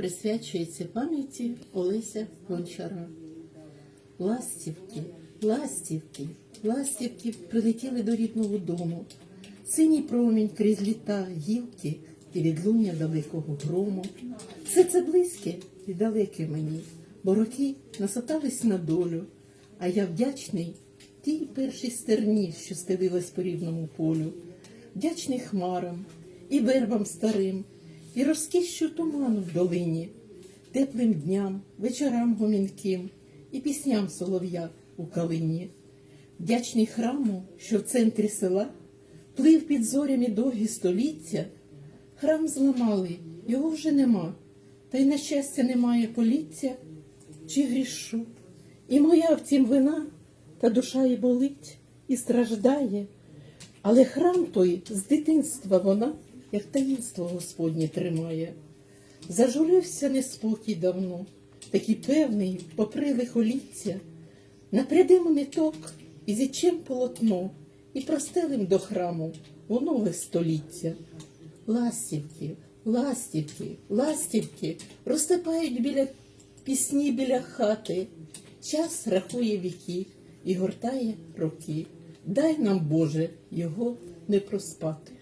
присвячується пам'яті Олеся Гончара. Ластівки, ластівки, ластівки прилетіли до рідного дому. Синій промінь крізь літа, гілки і відлуння далекого грому. Все це близьке і далеке мені, бо роки насотались на долю, а я вдячний тій першій стерні, що стелилась по рівному полю, вдячний хмарам і вербам старим, і розкішшю туману в долині, теплим дням, вечорам гомінким і пісням солов'я у калині. Вдячний храму, що в центрі села плив під зорями довгі століття. Храм зламали, його вже нема, та й на щастя немає поліття чи грішу. І моя втім вина, та душа і болить, і страждає. Але храм той з дитинства вона, як таїнство Господнє тримає. Зажурився неспокій давно, такий певний, попри лихоліття. Напрядемо ниток і зічем полотно, і простелим до храму у нове століття. Ластівки, ластівки, ластівки розсипають біля пісні біля хати. Час рахує віки і гортає роки. Дай нам, Боже, його не проспати.